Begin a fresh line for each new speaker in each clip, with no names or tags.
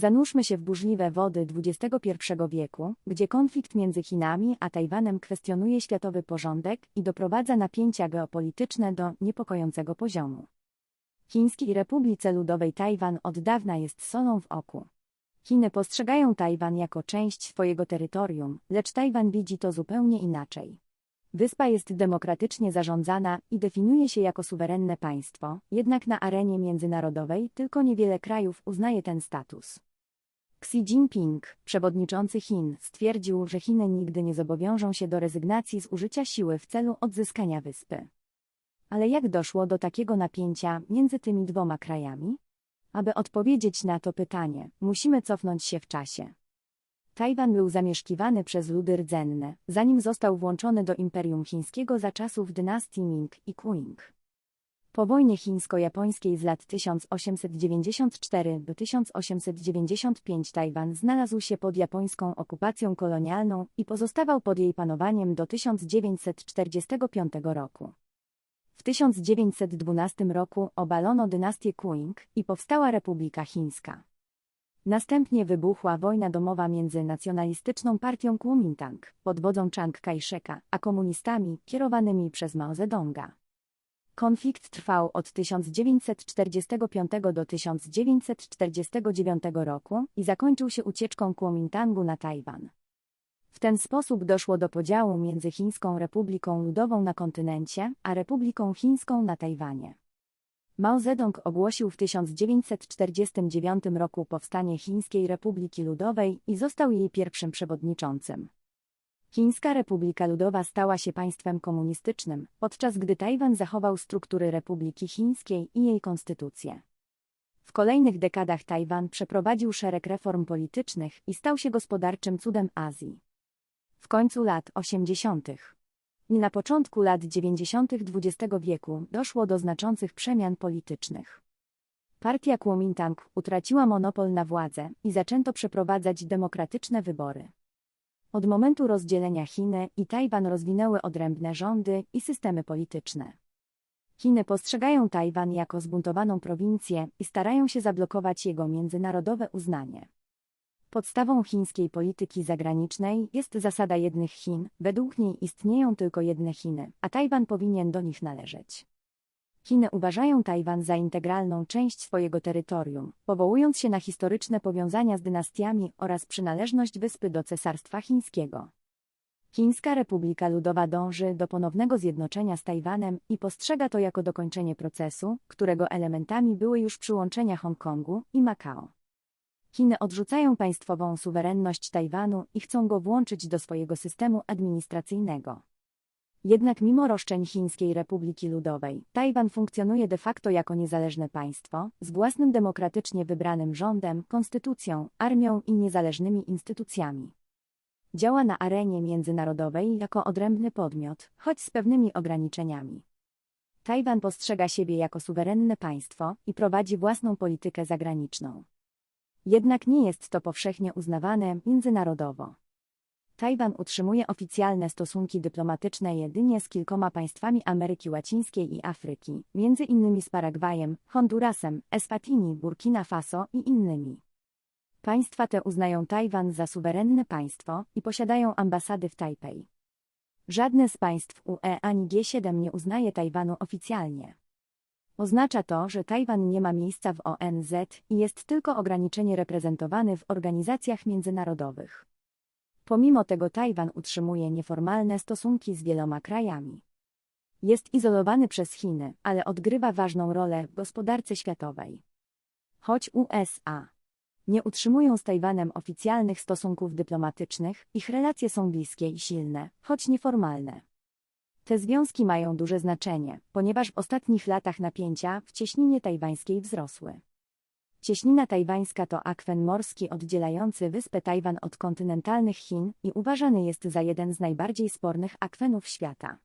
Zanurzmy się w burzliwe wody XXI wieku, gdzie konflikt między Chinami a Tajwanem kwestionuje światowy porządek i doprowadza napięcia geopolityczne do niepokojącego poziomu. Chińskiej Republice Ludowej Tajwan od dawna jest solą w oku. Chiny postrzegają Tajwan jako część swojego terytorium, lecz Tajwan widzi to zupełnie inaczej. Wyspa jest demokratycznie zarządzana i definiuje się jako suwerenne państwo, jednak na arenie międzynarodowej tylko niewiele krajów uznaje ten status. Xi Jinping, przewodniczący Chin, stwierdził, że Chiny nigdy nie zobowiążą się do rezygnacji z użycia siły w celu odzyskania wyspy. Ale jak doszło do takiego napięcia między tymi dwoma krajami? Aby odpowiedzieć na to pytanie, musimy cofnąć się w czasie. Tajwan był zamieszkiwany przez ludy rdzenne, zanim został włączony do Imperium Chińskiego za czasów dynastii Ming i Qing. Po wojnie chińsko-japońskiej z lat 1894 do 1895 Tajwan znalazł się pod japońską okupacją kolonialną i pozostawał pod jej panowaniem do 1945 roku. W 1912 roku obalono dynastię Qing i powstała Republika Chińska. Następnie wybuchła wojna domowa między nacjonalistyczną partią Kuomintang pod wodzą Chiang Kai-sheka, a komunistami kierowanymi przez Mao Zedonga. Konflikt trwał od 1945 do 1949 roku i zakończył się ucieczką Kuomintangu na Tajwan. W ten sposób doszło do podziału między Chińską Republiką Ludową na kontynencie, a Republiką Chińską na Tajwanie. Mao Zedong ogłosił w 1949 roku powstanie Chińskiej Republiki Ludowej i został jej pierwszym przewodniczącym. Chińska Republika Ludowa stała się państwem komunistycznym, podczas gdy Tajwan zachował struktury Republiki Chińskiej i jej konstytucję. W kolejnych dekadach Tajwan przeprowadził szereg reform politycznych i stał się gospodarczym cudem Azji. W końcu lat 80. i na początku lat 90. XX wieku doszło do znaczących przemian politycznych. Partia Kuomintang utraciła monopol na władzę i zaczęto przeprowadzać demokratyczne wybory. Od momentu rozdzielenia Chiny i Tajwan rozwinęły odrębne rządy i systemy polityczne. Chiny postrzegają Tajwan jako zbuntowaną prowincję i starają się zablokować jego międzynarodowe uznanie. Podstawą chińskiej polityki zagranicznej jest zasada jednych Chin, według niej istnieją tylko jedne Chiny, a Tajwan powinien do nich należeć. Chiny uważają Tajwan za integralną część swojego terytorium, powołując się na historyczne powiązania z dynastiami oraz przynależność wyspy do Cesarstwa Chińskiego. Chińska Republika Ludowa dąży do ponownego zjednoczenia z Tajwanem i postrzega to jako dokończenie procesu, którego elementami były już przyłączenia Hongkongu i Makao. Chiny odrzucają państwową suwerenność Tajwanu i chcą go włączyć do swojego systemu administracyjnego. Jednak mimo roszczeń Chińskiej Republiki Ludowej, Tajwan funkcjonuje de facto jako niezależne państwo, z własnym demokratycznie wybranym rządem, konstytucją, armią i niezależnymi instytucjami. Działa na arenie międzynarodowej jako odrębny podmiot, choć z pewnymi ograniczeniami. Tajwan postrzega siebie jako suwerenne państwo i prowadzi własną politykę zagraniczną. Jednak nie jest to powszechnie uznawane międzynarodowo. Tajwan utrzymuje oficjalne stosunki dyplomatyczne jedynie z kilkoma państwami Ameryki Łacińskiej i Afryki, między innymi z Paragwajem, Hondurasem, Eswatini, Burkina Faso i innymi. Państwa te uznają Tajwan za suwerenne państwo i posiadają ambasady w Tajpej. Żadne z państw UE ani G7 nie uznaje Tajwanu oficjalnie. Oznacza to, że Tajwan nie ma miejsca w ONZ i jest tylko ograniczenie reprezentowany w organizacjach międzynarodowych. Pomimo tego Tajwan utrzymuje nieformalne stosunki z wieloma krajami. Jest izolowany przez Chiny, ale odgrywa ważną rolę w gospodarce światowej. Choć USA nie utrzymują z Tajwanem oficjalnych stosunków dyplomatycznych, ich relacje są bliskie i silne, choć nieformalne. Te związki mają duże znaczenie, ponieważ w ostatnich latach napięcia w cieśninie tajwańskiej wzrosły. Cieśnina tajwańska to akwen morski oddzielający wyspę Tajwan od kontynentalnych Chin i uważany jest za jeden z najbardziej spornych akwenów świata.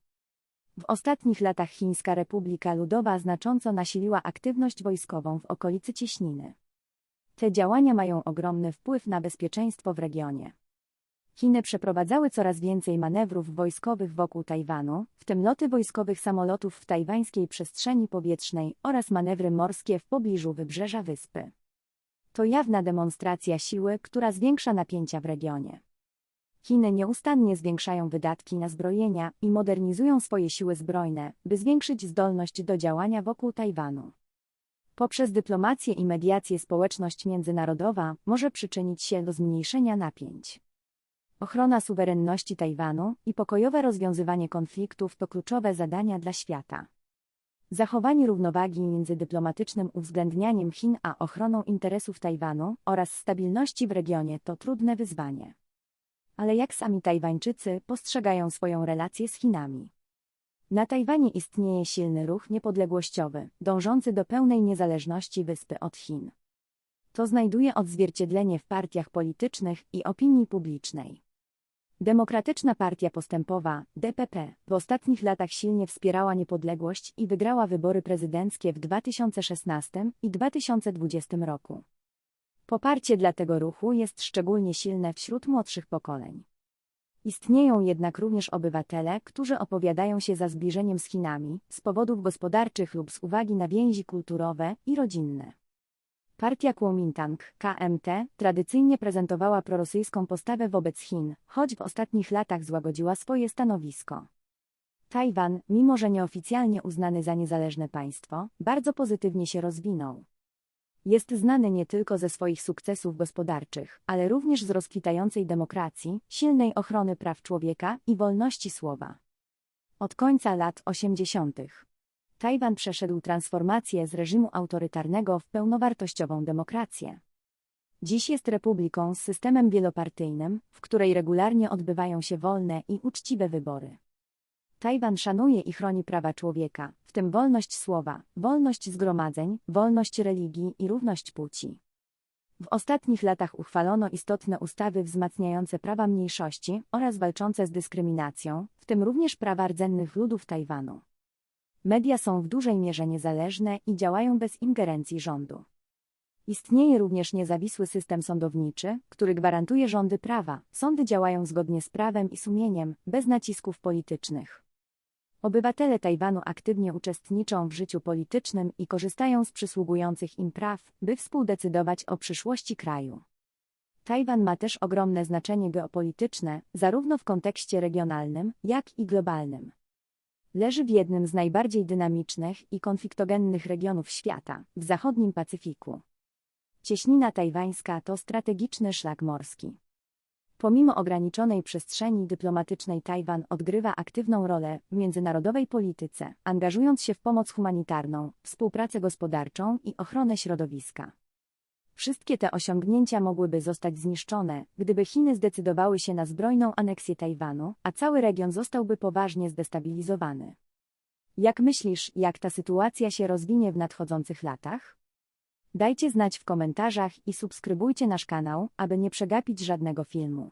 W ostatnich latach Chińska Republika Ludowa znacząco nasiliła aktywność wojskową w okolicy cieśniny. Te działania mają ogromny wpływ na bezpieczeństwo w regionie. Chiny przeprowadzały coraz więcej manewrów wojskowych wokół Tajwanu, w tym loty wojskowych samolotów w tajwańskiej przestrzeni powietrznej oraz manewry morskie w pobliżu wybrzeża wyspy. To jawna demonstracja siły, która zwiększa napięcia w regionie. Chiny nieustannie zwiększają wydatki na zbrojenia i modernizują swoje siły zbrojne, by zwiększyć zdolność do działania wokół Tajwanu. Poprzez dyplomację i mediację społeczność międzynarodowa może przyczynić się do zmniejszenia napięć. Ochrona suwerenności Tajwanu i pokojowe rozwiązywanie konfliktów to kluczowe zadania dla świata. Zachowanie równowagi między dyplomatycznym uwzględnianiem Chin a ochroną interesów Tajwanu oraz stabilności w regionie to trudne wyzwanie. Ale jak sami Tajwańczycy postrzegają swoją relację z Chinami? Na Tajwanie istnieje silny ruch niepodległościowy, dążący do pełnej niezależności wyspy od Chin. To znajduje odzwierciedlenie w partiach politycznych i opinii publicznej. Demokratyczna Partia Postępowa, DPP, w ostatnich latach silnie wspierała niepodległość i wygrała wybory prezydenckie w 2016 i 2020 roku. Poparcie dla tego ruchu jest szczególnie silne wśród młodszych pokoleń. Istnieją jednak również obywatele, którzy opowiadają się za zbliżeniem z Chinami z powodów gospodarczych lub z uwagi na więzi kulturowe i rodzinne. Partia Kuomintang, KMT, tradycyjnie prezentowała prorosyjską postawę wobec Chin, choć w ostatnich latach złagodziła swoje stanowisko. Tajwan, mimo że nieoficjalnie uznany za niezależne państwo, bardzo pozytywnie się rozwinął. Jest znany nie tylko ze swoich sukcesów gospodarczych, ale również z rozkwitającej demokracji, silnej ochrony praw człowieka i wolności słowa. Od końca lat 80. Tajwan przeszedł transformację z reżimu autorytarnego w pełnowartościową demokrację. Dziś jest republiką z systemem wielopartyjnym, w której regularnie odbywają się wolne i uczciwe wybory. Tajwan szanuje i chroni prawa człowieka, w tym wolność słowa, wolność zgromadzeń, wolność religii i równość płci. W ostatnich latach uchwalono istotne ustawy wzmacniające prawa mniejszości oraz walczące z dyskryminacją, w tym również prawa rdzennych ludów Tajwanu. Media są w dużej mierze niezależne i działają bez ingerencji rządu. Istnieje również niezawisły system sądowniczy, który gwarantuje rządy prawa. Sądy działają zgodnie z prawem i sumieniem, bez nacisków politycznych. Obywatele Tajwanu aktywnie uczestniczą w życiu politycznym i korzystają z przysługujących im praw, by współdecydować o przyszłości kraju. Tajwan ma też ogromne znaczenie geopolityczne, zarówno w kontekście regionalnym, jak i globalnym. Leży w jednym z najbardziej dynamicznych i konfliktogennych regionów świata, w zachodnim Pacyfiku. Cieśnina tajwańska to strategiczny szlak morski. Pomimo ograniczonej przestrzeni dyplomatycznej Tajwan odgrywa aktywną rolę w międzynarodowej polityce, angażując się w pomoc humanitarną, współpracę gospodarczą i ochronę środowiska. Wszystkie te osiągnięcia mogłyby zostać zniszczone, gdyby Chiny zdecydowały się na zbrojną aneksję Tajwanu, a cały region zostałby poważnie zdestabilizowany. Jak myślisz, jak ta sytuacja się rozwinie w nadchodzących latach? Dajcie znać w komentarzach i subskrybujcie nasz kanał, aby nie przegapić żadnego filmu.